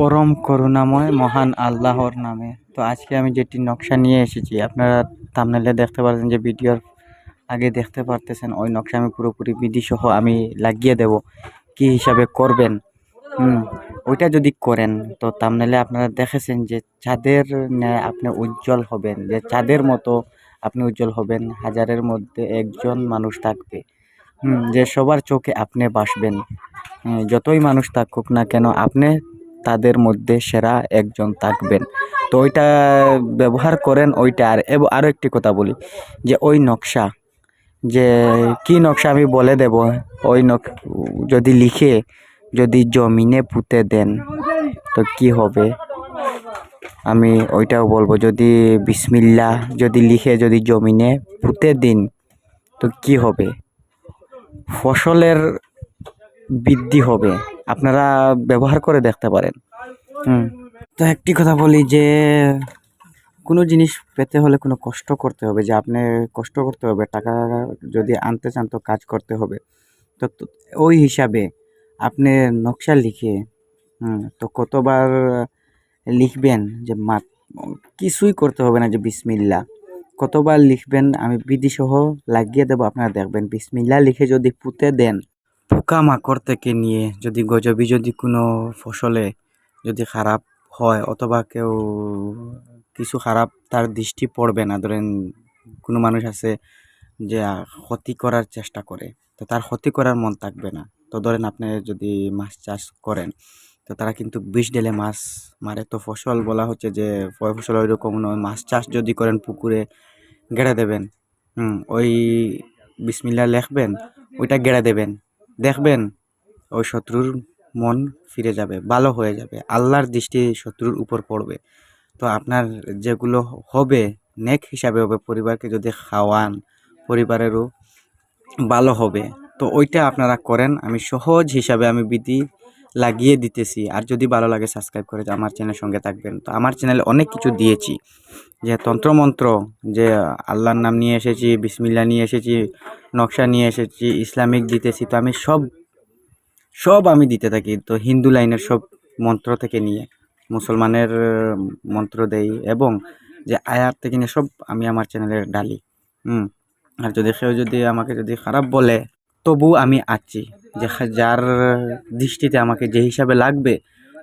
পরম করুণাময় মহান আল্লাহর নামে। তো আজকে আমি যেটি নকশা নিয়ে এসেছি, আপনারা তামনেলে দেখতে পাচ্ছেন যে ভিডিওর আগে দেখতে পারতেছেন, ওই নকশা আমি পুরোপুরি বিধি সহ আমি লাগিয়ে দেব। কি হিসাবে করবেন? হুম, ওইটা যদি করেন, তো থাম্বনেলে আপনারা দেখেছেন যে চাঁদের ন্যায় আপনি উজ্জ্বল হবেন, যে চাঁদের মতো আপনি উজ্জ্বল হবেন, হাজারের মধ্যে একজন মানুষ থাকবে। যে সবার চোখে আপনি বাসবেন। যতই মানুষ থাকুক না কেন, আপনি তাদের মধ্যে সেরা একজন থাকবেন। তো ওইটা ব্যবহার করেন ওইটা। আর আরও একটি কথা বলি, যে ওই নকশা, যে কি নকশা আমি বলে দেব, ওই নক, যদি লিখে, যদি জমিনে পুঁতে দেন, তো কি হবে? আমি ওইটাও বলব, যদি বিসমিল্লা যদি লিখে, যদি জমিনে পুঁতে দিন, তো কি হবে? ফসলের বৃদ্ধি হবে। আপনারা ব্যবহার করে দেখতে পারেন। তো একটি কথা বলি যে, কোনো জিনিস পেতে হলে কোনো কষ্ট করতে হবে, যে আপনি কষ্ট করতে হবে, টাকা যদি আনতে চান তো কাজ করতে হবে। তো ওই হিসাবে আপনি নকশা লিখে তো কতবার লিখবেন যে মা, কিছুই করতে হবে না যে বিসমিল্লা। কতবার লিখবেন, আমি বিধিসহ লাগিয়ে দেবো, আপনারা দেখবেন বিসমিল্লা লিখে যদি পুঁতে দেন পোকামাকড় থেকে নিয়ে যদি গজবি যদি কোনো ফসলে যদি খারাপ হয় অথবা কেউ কিছু খারাপ তার দৃষ্টি পড়বে না, ধরেন কোনো মানুষ আছে যে ক্ষতি করার চেষ্টা করে, তো তার ক্ষতি করার মন থাকবে না। তো ধরেন আপনি যদি মাছ চাষ করেন, তো তারা কিন্তু বিষ ঢেলে মাছ মারে। তো ফসল বলা হচ্ছে যে ফসল ওই রকম নয়, মাছ চাষ যদি করেন পুকুরে গেড়ে দেবেন, হুম, ওই বিসমিল্লা লিখবেন, ওইটা গেড়ে দেবেন। দেখবেন, ওই শত্রুর মন ফিরে যাবে, ভালো হয়ে যাবে। আল্লাহর দৃষ্টি শত্রুর উপর পড়বে। তো আপনার যেগুলো হবে, নেক হিসাবে হবে, পরিবারকে যদি খাওয়ান, পরিবারেরও ভালো হবে। তো ওইটা আপনারা করেন। আমি সহজ হিসাবে আমি বিধি লাগিয়ে দিতেছি। আর যদি ভালো লাগে সাবস্ক্রাইব করে আমার চ্যানেলের সঙ্গে থাকবেন। তো আমার চ্যানেলে অনেক কিছু দিয়েছি। যে তন্ত্রমন্ত্র, যে আল্লাহর নাম নিয়ে এসেছি বিসমিল্লা নিয়ে এসেছি, নকশা নিয়ে এসেছি, ইসলামিক দিতেছি, তো আমি সব সব আমি দিতে থাকি। তো হিন্দু লাইনের সব মন্ত্র থেকে নিয়ে, মুসলমানের মন্ত্র দেই এবং যে আয়াত থেকে নিয়ে সব আমি আমার চ্যানেলে ডালি হুম, আর যদি কেউ যদি আমাকে যদি খারাপ বলে তবু আমি আছি। যে যার দৃষ্টিতে আমাকে যে হিসাবে লাগবে,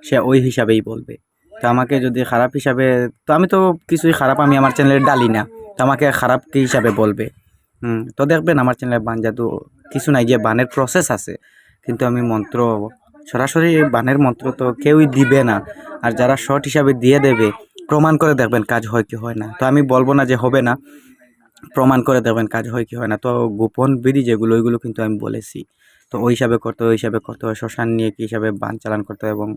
সে ওই হিসাবেই বলবে। তো আমাকে যদি খারাপ হিসাবে, তো আমি তো কিছুই খারাপ, আমি আমার চ্যানেলে ডালি না। তো আমাকে খারাপ কি হিসাবে বলবে? হুম, তো দেখবেন আমার চ্যানেলে বান জাদু কিছু নাই, যে বানের প্রসেস আছে। কিন্তু আমি মন্ত্র, সরাসরি বানের মন্ত্র তো কেউই দিবে না। আর যারা শর্ট হিসাবে দিয়ে দেবে, প্রমাণ করে দেখবেন কাজ হয় কি হয় না। তো আমি বলব না যে হবে না, প্রমাণ করে দেখবেন কাজ হয় কি হয় না। তো গোপন বিধি যেগুলো, ওইগুলো কিন্তু আমি বলেছি। তো ওই হিসাবে করতে হয়, ওই হিসাবে করতে হয়। শ্মশান নিয়ে কী হিসাবে বান চালান করতে হয় এবং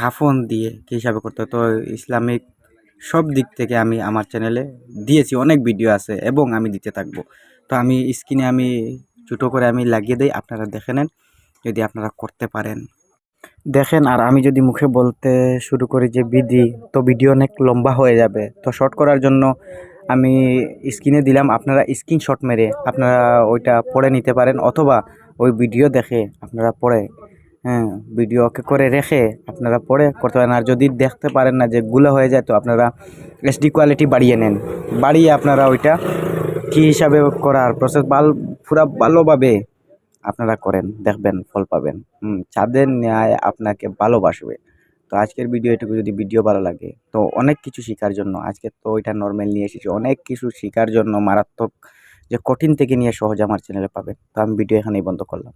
কাফন দিয়ে কী হিসাবে করতে হয়। তো ইসলামিক সব দিক থেকে আমি আমার চ্যানেলে দিয়েছি, অনেক ভিডিও আছে এবং আমি দিতে থাকব। তো আমি স্ক্রিনে আমি ছোটো করে আমি লাগিয়ে দিই, আপনারা দেখে নেন যদি আপনারা করতে পারেন। দেখেন, আর আমি যদি মুখে বলতে শুরু করি যে বিধি, তো ভিডিও অনেক লম্বা হয়ে যাবে। তো শর্ট করার জন্য আমি স্ক্রিনে দিলাম, আপনারা স্ক্রিনশট মেরে আপনারা ওইটা পড়ে নিতে পারেন অথবা ওই ভিডিও দেখে আপনারা পড়ে হ্যাঁ ভিডিওকে করে রেখে আপনারা পড়ে করতে পারেন। আর যদি দেখতে পারেন না যে গুলো হয়ে যায়, তো আপনারা এসডি কোয়ালিটি বাড়িয়ে নেন। বাড়িয়ে আপনারা ওইটা কী হিসাবে করার প্রসেস ভালো পুরা ভালোভাবে আপনারা করেন, দেখবেন, ফল পাবেন। হুম চাঁদের ন্যায় আপনাকে ভালোবাসবে। তো আজকের ভিডিও এটুকু যদি ভিডিও ভালো লাগে, তো অনেক কিছু শেখার জন্য, আজকে তো ওইটা নর্মাল নিয়ে এসেছি, অনেক কিছু শেখার জন্য মারাত্মক যে কঠিন থেকে নিয়ে সহজ আমার চ্যানেলে পাবেন। তো আমি ভিডিও এখানেই বন্ধ করলাম।